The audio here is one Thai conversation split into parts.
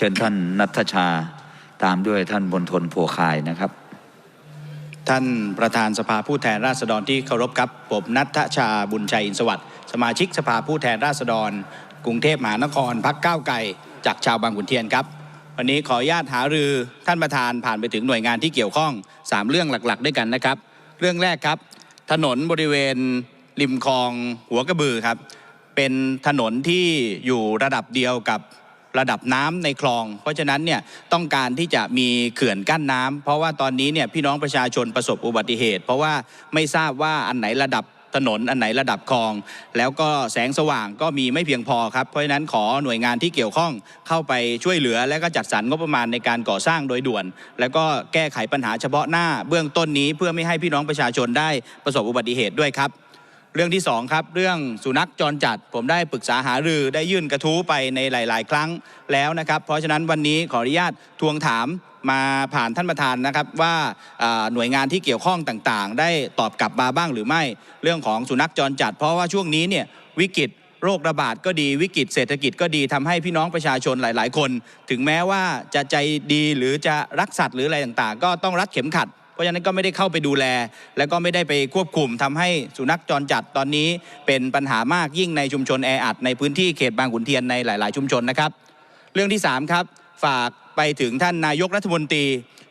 เชิญท่านนัทชาตามด้วยท่านบนทนโพคายนะครับ ท่านประธานสภาผู้แทนราษฎรที่เคารพครับผมนัทชาบุญชัยอินสวัสดิ์สมาชิกสภาผู้แทนราษฎร กรุงเทพมหานครพักก้าวไกลจากชาวบางขุนเทียนครับ วันนี้ขออนุญาตหารือท่านประธานผ่านไปถึงหน่วยงานที่เกี่ยวข้อง 3 เรื่องหลักๆ ด้วยกันนะครับ เรื่องแรกครับ ถนนบริเวณริมคลองหัวกระบือครับ เป็นถนนที่อยู่ระดับเดียวกับ ระดับน้ำในคลอง เพราะฉะนั้นเนี่ยต้องการที่จะมีเขื่อนกั้นน้ำเพราะว่าตอนนี้เนี่ยพี่น้องประชาชนประสบอุบัติเหตุ เพราะว่าไม่ทราบว่าอันไหนระดับถนนอันไหนระดับคลอง แล้วก็แสงสว่างก็มีไม่เพียงพอครับ เพราะฉะนั้นขอหน่วยงานที่เกี่ยวข้องเข้าไปช่วยเหลือ และก็จัดสรรงบประมาณในการก่อสร้างโดยด่วน แล้วก็แก้ไขปัญหาเฉพาะหน้าเบื้องต้นนี้เพื่อไม่ให้พี่น้องประชาชนได้ประสบอุบัติเหตุด้วยครับ เรื่องที่สองครับเรื่องสุนัขจรจัด ผมได้ปรึกษาหารือได้ยื่นกระทู้ไปในหลาย ๆ ครั้งแล้วนะครับ เพราะฉะนั้นวันนี้ขออนุญาตทวงถามมาผ่านท่านประธานนะครับว่าหน่วยงานที่เกี่ยวข้องต่าง ๆ ได้ตอบกลับมาบ้างหรือไม่เรื่องของสุนัขจรจัด เพราะว่าช่วงนี้เนี่ยวิกฤตโรคระบาดก็ดีวิกฤตเศรษฐกิจก็ดีทำให้พี่น้องประชาชนหลาย ๆ คน ถึงแม้ว่าจะใจดีหรือจะรักสัตว์หรืออะไรต่าง ๆ ก็ต้องรัดเข็มขัด ราะฉะนั้นก็ไม่ได้เข้าไปดูแล แล้วก็ไม่ได้ไปควบคุมทำให้สุนัขจรจัดตอนนี้เป็นปัญหามากยิ่งในชุมชนแออัดในพื้นที่เขตบางขุนเทียนในหลาย ๆ ชุมชนนะครับ เรื่องที่3ครับฝากไปถึงท่านนายกรัฐมนตรี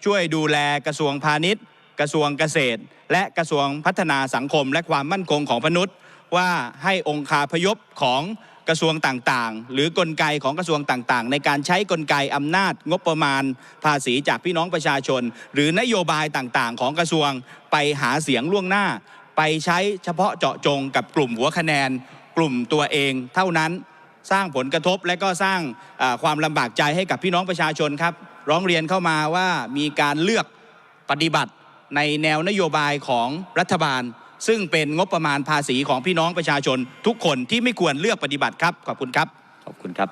ช่วยดูแลกระทรวงพาณิชย์ กระทรวงเกษตร และกระทรวงพัฒนาสังคม และความมั่นคงของมนุษย์ ว่าให้องคาพยพของ กระทรวงต่างๆ หรือกลไกของกระทรวงต่างๆ ในการใช้กลไกอำนาจงบประมาณภาษีจากพี่น้องประชาชน หรือนโยบายต่างๆ ของกระทรวงไปหาเสียงล่วงหน้า ไปใช้เฉพาะเจาะจงกับกลุ่มหัวคะแนน กลุ่มตัวเองเท่านั้นสร้างผลกระทบและก็สร้างความลำบากใจให้กับพี่น้องประชาชนครับ ร้องเรียนเข้ามาว่ามีการเลือกปฏิบัติในแนวนโยบายของรัฐบาล ซึ่งเป็นงบประมาณภาษีของพี่น้องประชาชนทุกคนที่ไม่ควรเลือกปฏิบัติครับขอบคุณครับขอบคุณครับ